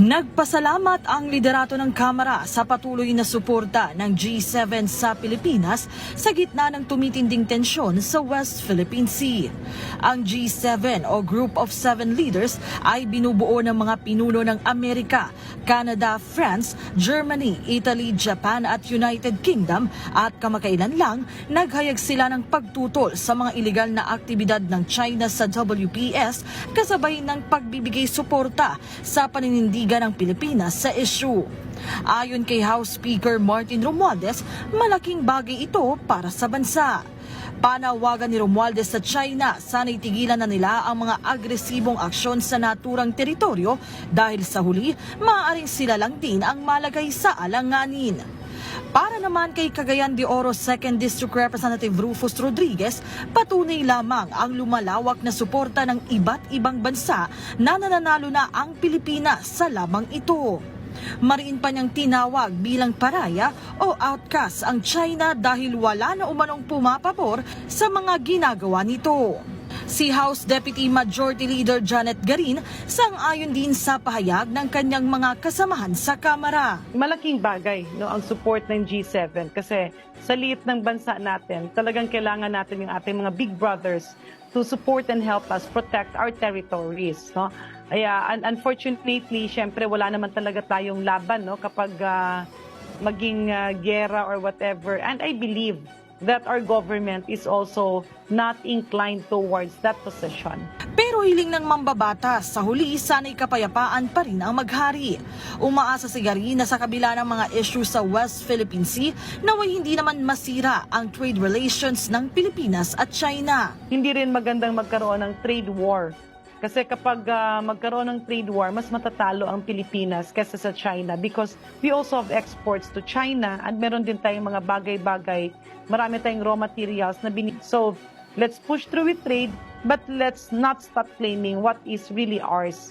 Nagpasalamat ang liderato ng Kamara sa patuloy na suporta ng G7 sa Pilipinas sa gitna ng tumitinding tensyon sa West Philippine Sea. Ang G7 o Group of Seven Leaders ay binubuo ng mga pinuno ng Amerika, Canada, France, Germany, Italy, Japan at United Kingdom at kamakailan lang naghayag sila ng pagtutol sa mga ilegal na aktibidad ng China sa WPS kasabay ng pagbibigay suporta sa paninindigan ng Pilipinas sa issue. Ayon kay House Speaker Martin Romualdez, malaking bagay ito para sa bansa. Panawagan ni Romualdez sa China, sana'y tigilan na nila ang mga agresibong aksyon sa naturang teritoryo dahil sa huli, maaaring sila lang din ang malagay sa alanganin. Para naman kay Cagayan de Oro 2nd District Representative Rufus Rodriguez, patunay lamang ang lumalawak na suporta ng iba't ibang bansa na nananalo na ang Pilipinas sa lamang ito. Mariin pa niyang tinawag bilang paraya o outcast ang China dahil wala na umanong pumapabor sa mga ginagawa nito. Si House Deputy Majority Leader Janet Garin sang-ayon din sa pahayag ng kanyang mga kasamahan sa Kamara. malaking bagay no ang support ng G7 kasi sa liit ng bansa natin talagang kailangan natin yung ating mga big brothers to support and help us protect our territories no Kaya un- unfortunately syempre wala naman talaga tayong laban no kapag ah, maging ah, gera or whatever and I believe that our government is also not inclined towards that position Pero hiling ng mambabatas, sa huli sana'y kapayapaan pa rin ang maghari. Umaasa si Garin na sa kabila ng mga issue sa West Philippine Sea, naway hindi naman masira ang trade relations ng Pilipinas at China. hindi rin magandang magkaroon ng trade war. Kasi kapag ah, magkaroon ng trade war, mas matatalo ang Pilipinas kaysa sa China because we also have exports to China at meron din tayong mga bagay-bagay, marami tayong raw materials na bini- So, let's push through with trade, but let's not stop claiming what is really ours.